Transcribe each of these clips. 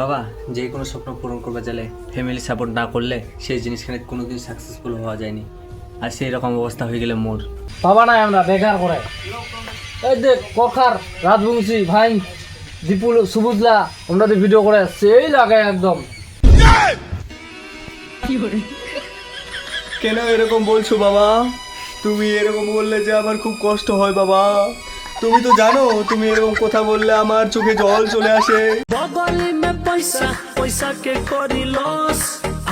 বাবা যে কোনো স্বপ্ন পূরণ করবে গেলে ফ্যামিলি সাপোর্ট না করলে সেই জিনিসখানে কোনোদিন সাকসেসফুল হওয়া যায়নি। আর সেই রকম অবস্থা হয়ে গেলে মোর। বাবা নাই আমরা বেকার করে এই দেখ কখার রাজবংশী ভাই দীপুল সুবুজলা আমরা ভিডিও করে সেই লাগে একদম। কেন এরকম বলছো বাবা? তুমি এরকম বললে যে আমার খুব কষ্ট হয় বাবা। তুমি তো জানো তুমি এরকম কথা বললে আমার চোখে জল চলে আসে। পয়সা পয়সাকে করি লস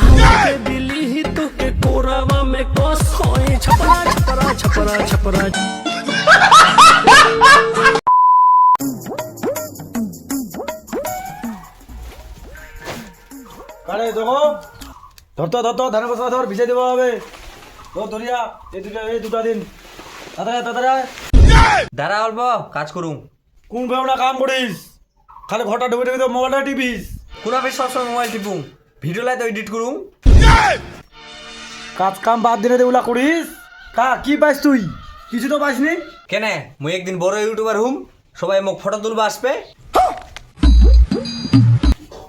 আমাকে দিলি তোকে কোরাবা মে কস হয় ছপরা ছপরা ছপরা ছপরা। কারে দেখো। ধরতো ধরতো ধানে বসা ধর ভিজে দেওয়া হবে ধর ধরিয়া এই দুটা এই দুটা দিন। দাদা দাদা দাঁড়া অল্প কাজ করুম। কোন ভাবনা কাম করিস? খালি ঘরটা ঢুকে ঢুকে তো মোবাইলটা টিপিস। কোন আমি সবসময় মোবাইল টিপুন ভিডিও লাই তো এডিট করুন কাজ কাম বাদ দিনে দেগুলা করিস। কা কি পাইস তুই? কিছু তো পাইসনি কেন? মুই একদিন বড় ইউটিউবার হুম সবাই মোক ফটো তুলবা আসবে।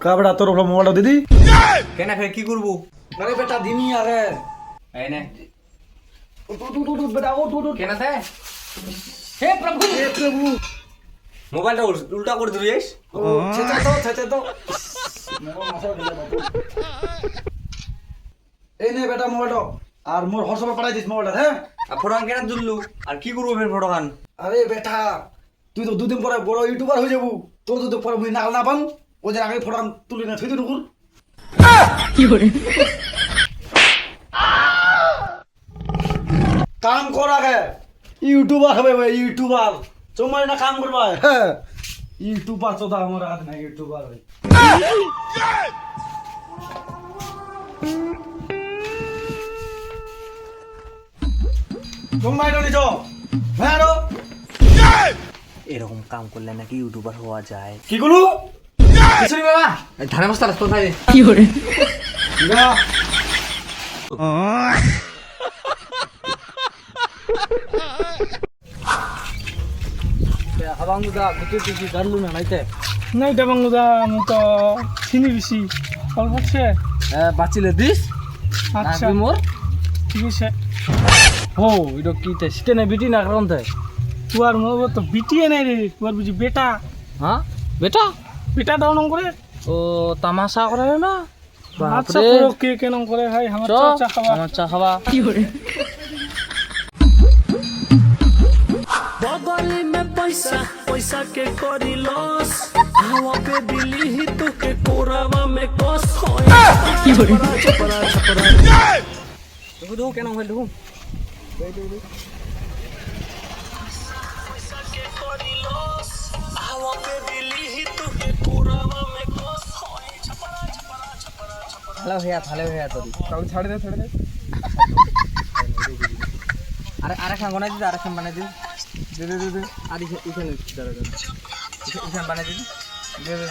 কা বেটা তোর মোবাইলটা দিদি কেন ফের কি করব? আরে বেটা দিনি আরে। এই নে। উঠ উঠ উঠ উঠ বেটা উঠ উঠ উঠ। কেন তে হে প্রভু। হে প্রভু। মোবাইলটা উল্টা করে ও। ছেচে তো ছেচে এই নে বেটা মোবাইলটা। আর মোর হোয়াটসঅ্যাপে পাঠাই দিস মোবাইলটা হ্যাঁ? আর ফটো কেন তুললু আর কি করব ফের ফটো খান আরে বেটা তুই তো দুদিন পরে বড় ইউটিউবার হয়ে যাব। তোর যদি পরে মুই নাল না পাম ওদের আগে ফটো তুলি না থুই নুকুর। কাম কর আগে। ইউটিউবার হবে ভাই ইউটিউবার তোমার না কাম করবা? হ্যাঁ। ইউটিউবার তো আমার হাত না ইউটিউবার নিছ? হ্যাঁ এরকম কাম করলে নাকি ইউটিউবার হওয়া যায়। কি বাবা ধানে বস্তা রাস্তা খাই না ডাবাঙ্গুদা গুতিটিকি ধরলু না নাইতে? নাই ডাবাঙ্গুদা আমি তো চিনি বেশি অল্প আছে। হ্যাঁ বাঁচিলে দিস। আচ্ছা। মোর। ঠিক আছে। ও এটা কি তে সিটে না বিটি না কারণ তে? তুয়ার মোর তো বিটি নাই রে তুয়ার বুঝি বেটা। হ্যাঁ বেটা? বেটা দাও নং করে ও তামাশা করে না? আচ্ছা কে কেন করে ভাই আমার চা খাবা। আমার চা খাবা। কি করে পয়সা পয়সা কে করি লস আমাকে পে দিলি তোকে কোরাবা মে কস। হয়। কি বলি? ছপরা ছপরা দেখো দেখো কেন হয়। দেখো ভালো হইয়া ভালো হইয়া তোরি। তাহলে ছাড়ে দে ছাড়ে দে। আরে আরেকখান বানাই দিস আরেকখান বানাই দিস। দে দে দে দে। আর এখানে এখানে দাঁড়া দাঁড়া। এখানে- এখানে বানাই দিদি দে দে।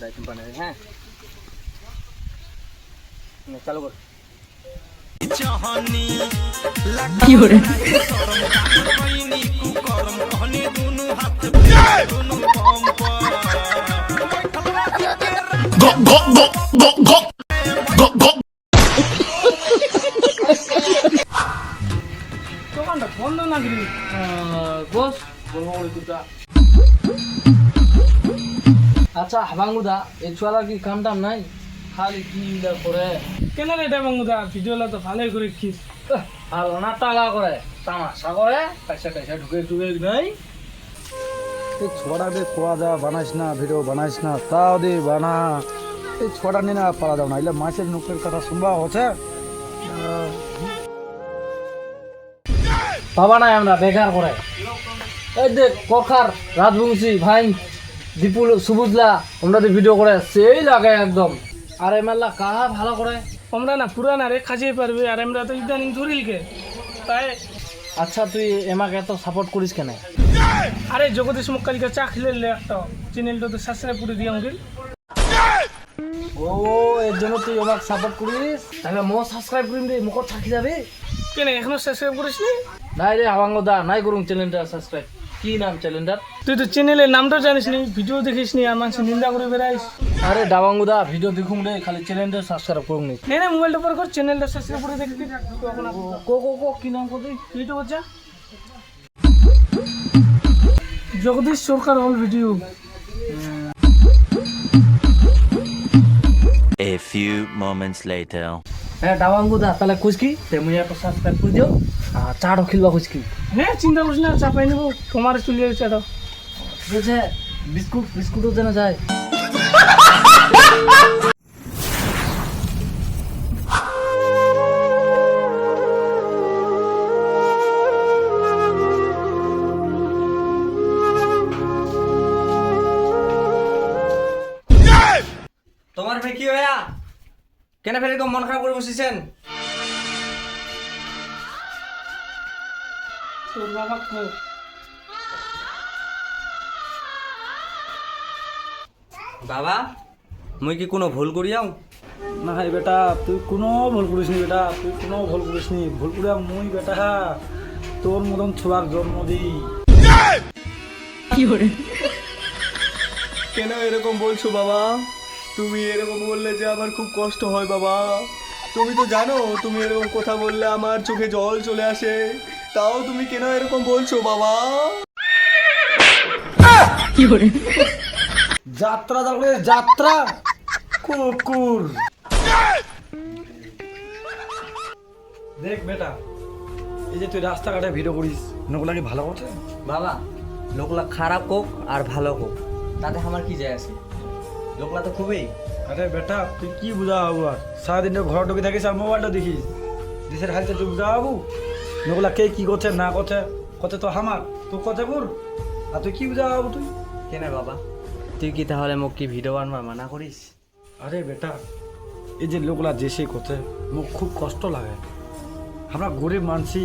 দাই বানাই হ্যাঁ। নে, চালু কর। দোকানটা বন্ধ না দিলি বস বলব ওই দুটা আচ্ছা হাবাঙ্গু দা এই চুয়ালা কি কাম টাম নাই? খালি কি করে? কেন রে দেবাঙ্গুদা ভিডিওলা তো ভালোই করে খিস আর ওনা টালা করে তামাশা করে পয়সা টয়সা ঢুকে ঢুকে নাই। এই ছোড়া দে খোয়া যা বানাইস না ভিডিও বানাইস না তাও দে বানা। এই ছোড়া নিয়ে না পারা যাও না এলে মাছের মুখের কথা শুনবা হচ্ছে। বাবা নাই আমরা বেকার করে। এই দেখ কখার রাজবংশী ভাই দীপুল সুবুজলা আমরা তো ভিডিও করে সেই লাগে একদম। আর এমাল্লা কাহা ভালো করে? আমরা না পুরানা রে খাজিয়ে পারবে আর আমরা তো ইদানিং ধরিলকে। তাই আচ্ছা তুই এমাকে এত সাপোর্ট করিস কেন? আরে জগদীশ মুখ কালকে চা খেলে একটা চ্যানেলটা তো সাসরে পুরে দিয়ে আমাকে ও এর জন্য তুই আমাকে সাপোর্ট করিস? তাহলে মো সাবস্ক্রাইব করিম রে মুখ থাকি যাবে? কেন এখনও সাবস্ক্রাইব করিস নি নাই রে হাবাঙ্গ দা নাই করুন চ্যানেলটা সাবস্ক্রাইব কি নাম চ্যানেলটার তুই তো চ্যানেলের নামটাও জানিস নি ভিডিও দেখিস নি আর মানুষ নিন্দা করে বেড়াইস। আরে ডাবাঙ্গুদা ভিডিও দেখুন রে খালি চ্যানেলটা সাবস্ক্রাইব করুন নি। নে মোবাইলটা পর কর চ্যানেলটা সাবস্ক্রাইব করে দেখবি কো কো কো কি নাম করবি ইউটিউব হচ্ছে? Jagadish Sarkar all video A few moments later. হ্যাঁ ডাবাঙ্গুদা তাহলে কুচকি তে মুই একটা সাবস্ক্রাইব করে দিও। আর চাটও খেলবা কুচকি হ্যাঁ চিন্তা করিস না চাপাই নেব তোমার চলে যাবে তো ঠিক আছে বিস্কুট বিস্কুটও যেন যায়। কেন ফের এরকম মন খারাপ করে বসেছেন তোর বাবা কো বাবা মুই কি কোনো ভুল করিয়াও না হাই বেটা তুই কোনো ভুল করিস নি বেটা? তুই কোনো ভুল করিস নি? ভুল করে মুই বেটা তোর মতন ছোড়ার জন্ম দিই। কেন এরকম বলছো বাবা? তুমি এরকম বললে যে আমার খুব কষ্ট হয় বাবা। তুমি তো জানো তুমি এরকম কথা বললে আমার চোখে জল চলে আসে। তাও তুমি কেন এরকম বলছো বাবা? যাত্রা তারপরে যাত্রা। কুকুর। দেখ বেটা এই যে তুই রাস্তাঘাটে ভিডিও করিস নগুলা কি ভালো কথা? বাবা লোকলা খারাপ হোক আর ভালো হোক তাতে আমার কি যায় আসে লোকলা তো খুবই। আরে বেটা তুই কি বুঝাবো আর? সারাদিন ঘর ঢুকে থাকিস আর মোবাইলটা দেখিস। দেশের হালতে তুই বুঝাবো? নগুলা কে কি করছে না করছে? কথা তো আমার তো কথা বল আর তুই কি বুঝাবো তুই? কেন বাবা? তুই কি তাহলে মোক কি ভিডিও বানবার মানা করিস? আরে বেটা এই যে লোকলা যে সে করছে মোক খুব কষ্ট লাগে। আমরা গরিব মানসি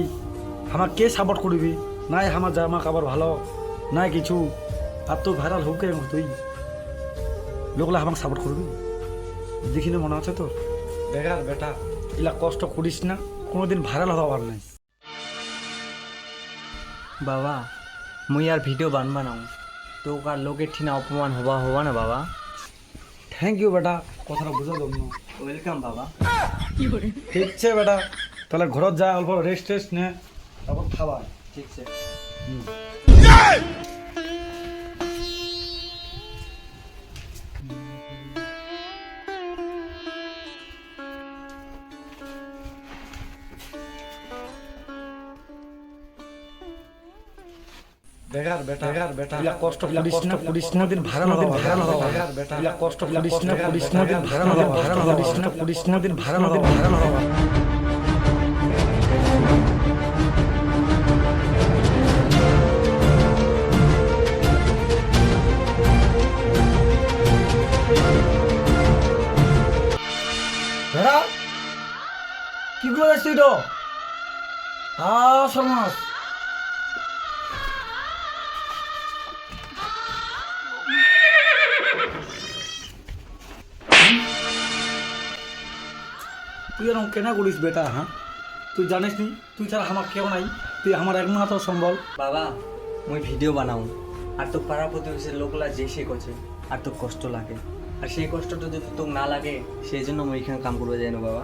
আমার কে সাপোর্ট করবি? নাই আমার জামা কাপড় ভালো নাই কিছু। আর তো ভাইরাল হোক তুই। লোকলা আমাকে সাপোর্ট করবি? দেখিনি মনে আছে তোর বেকার বেটা এলা কষ্ট করিস না কোনোদিন ভাইরাল হওয়ার নাই। বাবা মুই আর ভিডিও বানবা নাও তো আর লোকের ঠিনা অপমান হবা হবা না বাবা? থ্যাংক ইউ বেটা কথাটা বুঝা দম ওয়েলকাম বাবা। ঠিক আছে বেটা তাহলে ঘরত যা অল্প রেস্ট টেস্ট নে তারপর খাওয়া ঠিক আছে। বেকার বেটা বেকার বেটা ইলা কষ্ট করিস না করিস না দিন ভাইরাল হবে ভাইরাল হবে বেকার বেটা ইলা কষ্ট করিস না করিস না দিন ভাইরাল হবে ভাইরাল হবে করিস না করিস তুই এরকম কেন করিস বেটা হ্যাঁ? তুই জানিস নি? তুই ছাড়া আমার কেউ নাই। তুই আমার একমাত্র সম্বল। বাবা মুই ভিডিও বানাও। আর তো পাড়া প্রতিবেশীর লোকলা যে সে করছে আর তো কষ্ট লাগে। আর সেই কষ্টটা যদি তোকে না লাগে সেই জন্য মুই এখানে কাম করবে যাই না বাবা।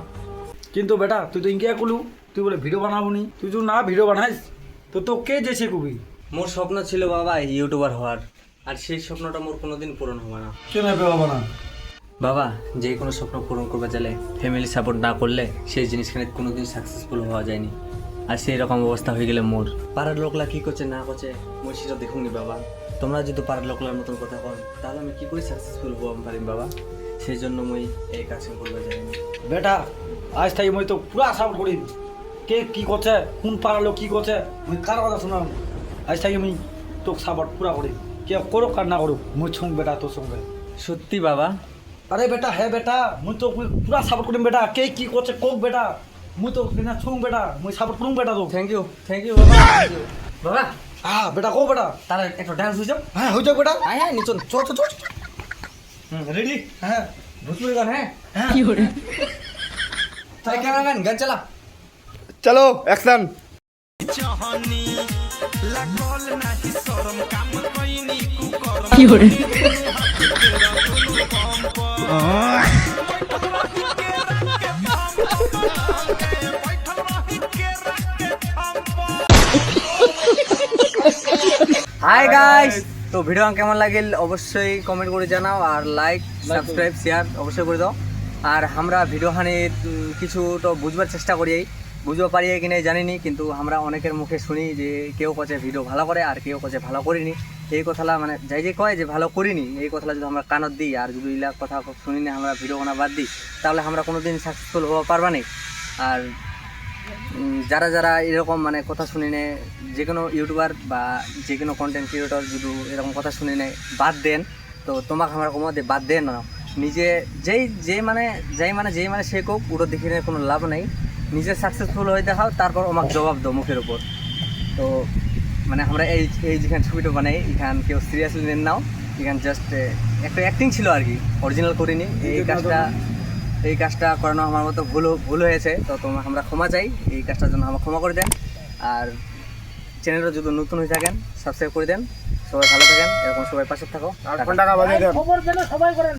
কিন্তু বেটা তুই তো ইঙ্কিয়া কলু তুই বলে ভিডিও বানাবো নি। তুই যদি না ভিডিও বানাইস তো তো কে যেছে কবি মোর স্বপ্ন ছিল বাবা ইউটিউবার হওয়ার। আর সেই স্বপ্নটা মোর কোনোদিন পূরণ হবে না। কেন হবে বাবা না? বাবা যে কোনো স্বপ্ন পূরণ করবে গেলে ফ্যামিলি সাপোর্ট না করলে সেই জিনিসখানে কোনোদিন সাকসেসফুল হওয়া যায়নি। আর সেই রকম অবস্থা হয়ে গেলে মোর। পাড়ার লোকলা কি করছে না করছে মই সেটা দেখুনি বাবা। তোমরা যদি পাড়ার লোকলার মতন কথা কন তাহলে আমি কি করে সাকসেসফুল হওয়া পারি বাবা? সেই জন্য মই এই কাজ করবে যাইনি। বেটা আজ তাই মই তো পুরা সাপোর্ট করি। কে কি করছে কোন পাড়ার লোক কি করছে মুই কার কথা শোনাম আজ তাই আমি তোকে সাপোর্ট পুরা করি। কে করুক আর না করুক মুই ছুঁক বেটা তোর সঙ্গে। সত্যি বাবা আরে বেটা হ্যাঁ বেটা মুই তো পুরা সাপোর্ট করিম বেটা। কে কি করছে কোক বেটা। মুই তো কিনা ছুং বেটা মুই সাপোর্ট করুম বেটা তো থ্যাংক ইউ থ্যাংক ইউ বাবা হ্যাঁ বেটা কো বেটা। তার একটা ডান্স হয়ে হ্যাঁ হয়ে যাও বেটা। হ্যাঁ হ্যাঁ নিচন। চল চল চল রেডি হ্যাঁ ভোজপুরি গান হ্যাঁ।, হ্যাঁ। কি হরে তাই কেন গান গান চালা চলো অ্যাকশন কি হরে হাই গাইস তো ভিডিও কেমন লাগিল? অবশ্যই কমেন্ট করে জানাও আর লাইক সাবস্ক্রাইব শেয়ার অবশ্যই করে দাও। আর আমরা ভিডিও হানি কিছু তো বুঝবার চেষ্টা করি বুঝতে পারি কি না জানিনি কিন্তু আমরা অনেকের মুখে শুনি যে কেউ কছে ভিডিও ভালো করে আর কেউ কছে ভালো করিনি। এই কথাটা মানে যাই যে কয় যে ভালো করিনি, এই কথাটা যদি আমরা কানত দিই আর যদি ইলা কথা শুনি না আমরা ভিডিও বানা বাদ দিই, তাহলে আমরা কোনোদিন সাকসেসফুল হওয়া পারবা না। আর যারা যারা এরকম মানে কথা শুনে নেয় যে কোনো ইউটিউবার বা যে কোনো কন্টেন্ট ক্রিয়েটর যদি এরকম কথা শুনে নেয় বাদ দেন, তো তোমাকে আমার দিয়ে বাদ দেন না। নিজে যেই, যে মানে যেই মানে যেই মানে সে কোক ওটা দেখে নিয়ে কোনো লাভ নেই। নিজে সাকসেসফুল হয়ে দেখাও, তারপর আমাকে জবাব দাও মুখের উপর। তো মানে আমরা এই এই যেখানে ছবিটা বানাই এখান কেউ সিরিয়াসলি নেন নাও। এখানে জাস্ট একটা অ্যাক্টিং ছিল আর কি অরিজিনাল করিনি। এই কাজটা এই কাজটা করানো আমার মতো ভুল ভুল হয়েছে তো তোমরা আমরা ক্ষমা চাই এই কাজটার জন্য আমার ক্ষমা করে দেন। আর চ্যানেলটা যদি নতুন হয়ে থাকেন সাবস্ক্রাইব করে দেন। সবাই ভালো থাকেন এরকম সবাই পাশে থাকো। খবর পেলে সবাই করেন।